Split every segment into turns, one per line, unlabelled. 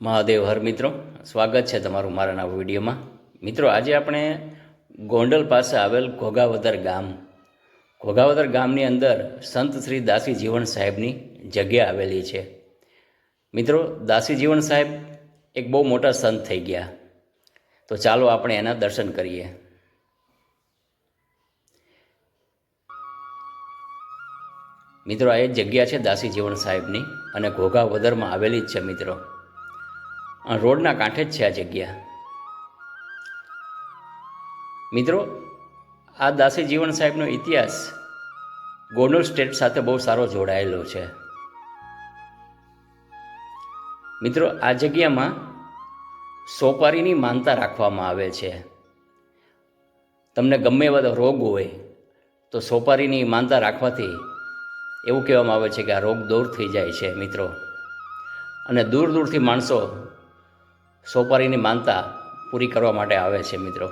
મહાદેવ હર મિત્રો, સ્વાગત છે તમારું મારા નવા વિડીયોમાં. મિત્રો, આજે આપણે ગોંડલ પાસે આવેલ ઘોઘાવદર ગામ. ઘોઘાવદર ગામની અંદર સંત શ્રી દાસી જીવન સાહેબની જગ્યા આવેલી છે. મિત્રો દાસી જીવન સાહેબ એક બહુ મોટા સંત થઈ ગયા. તો ચાલો આપણે એના દર્શન કરીએ. મિત્રો, આ એ જગ્યા છે દાસી જીવન સાહેબની અને ઘોઘાવદરમાં આવેલી જ છે, મિત્રો. રોડના કાંઠે જ છે આ જગ્યા. મિત્રો, આ દાસી જીવન સાહેબનો ઇતિહાસ ગોંડલ સ્ટેટ સાથે બહુ સારો જોડાયેલો છે. મિત્રો, આ જગ્યામાં સોપારીની માનતા રાખવામાં આવે છે. તમને ગમે એવા રોગ હોય, તો સોપારીની માનતા રાખવાથી એવું કહેવામાં આવે છે કે આ રોગ દૂર થઈ જાય છે, મિત્રો. અને દૂર દૂરથી માણસો સોપારીની માનતા પૂરી કરવા માટે આવે છે, મિત્રો.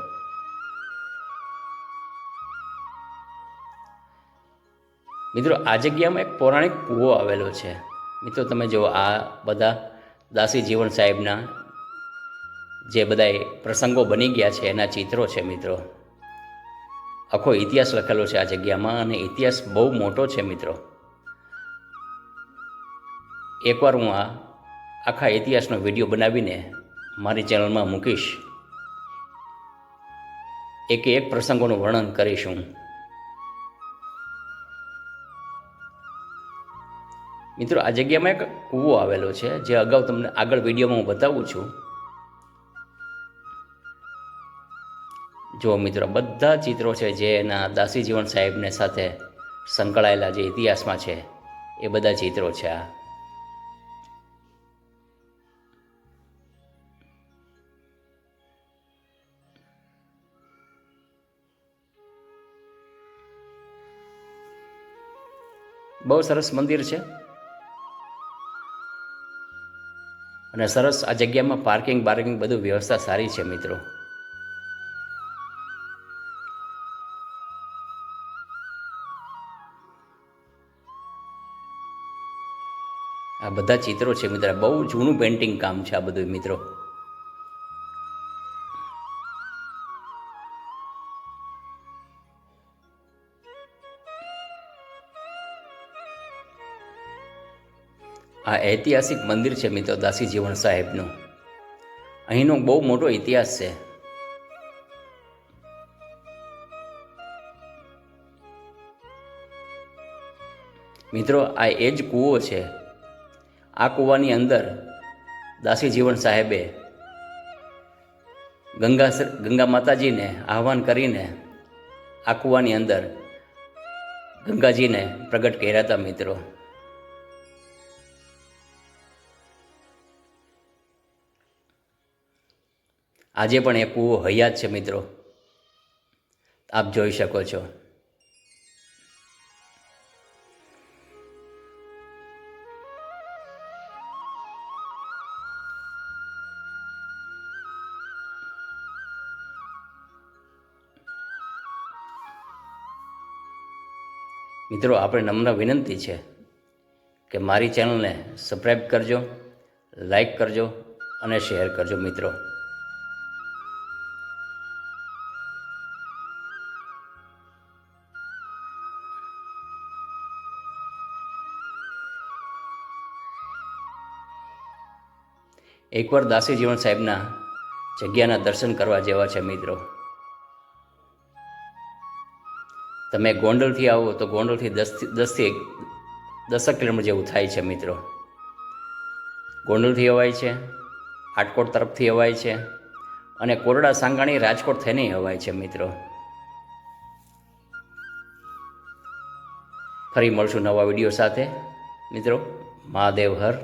મિત્રો, આ જગ્યામાં એક પૌરાણિક કૂવો આવેલો છે. મિત્રો, તમે જુઓ, આ બધા દાસી જીવન સાહેબના જે બધા પ્રસંગો બની ગયા છે, એના ચિત્રો છે, મિત્રો. આખો ઇતિહાસ લખેલો છે આ જગ્યામાં અને ઇતિહાસ બહુ મોટો છે, મિત્રો. એકવાર હું આ આખા ઇતિહાસનો વીડિયો બનાવીને મારી ચેનલમાં મૂકીશ. એક એક પ્રસંગોનું વર્ણન કરીશ હું. મિત્રો, આ જગ્યામાં એક કૂવો આવેલો છે, જે અગાઉ તમને આગળ વિડીયોમાં હું બતાવું છું. જો મિત્રો, બધા ચિત્રો છે જે એના દાસી જીવન સાહેબને સાથે સંકળાયેલા જે ઇતિહાસમાં છે, એ બધા ચિત્રો છે આ. બહુ સરસ મંદિર છે. અને સરસ આ જગ્યામાં પાર્કિંગ બાર્કિંગ બધું વ્યવસ્થા સારી છે મિત્રો. આ બધા ચિત્રો છે મિત્રો, બહુ જૂનું પેઇન્ટિંગ કામ છે આ બધું મિત્રો. આ ઐતિહાસિક મંદિર છે મિત્રો દાસી જીવન સાહેબનું. અહીંનો બહુ મોટો ઇતિહાસ છે. મિત્રો, આ એ જ કૂવો છે. આ કૂવાની અંદર દાસી જીવન સાહેબે ગંગા ગંગા માતાજીને આહવાન કરીને આ કૂવાની અંદર ગંગાજીને પ્રગટ કર્યા હતા મિત્રો. આજે પણ એ કૂવો હયાત છે મિત્રો. આપ જોઈ શકો છો. મિત્રો, આપણે નમ્ર વિનંતી છે કે મારી ચેનલને સબસ્ક્રાઈબ કરજો લાઈક કરજો અને શેર કરજો મિત્રો. એકવાર દાસી જીવન સાહેબના જગ્યાના દર્શન કરવા જેવા છે મિત્રો. તમે ગોંડલથી આવો તો ગોંડલથી દસથી દસથી દસક કિલોમીટર જેવું થાય છે મિત્રો. ગોંડલથી અવાય છે આટકોટ તરફથી અવાય છે અને કોરડા, સાંગાણી, રાજકોટ થઈને અવાય છે મિત્રો. ફરી મળશું નવા વીડિયો સાથે. મિત્રો, મહાદેવ હર.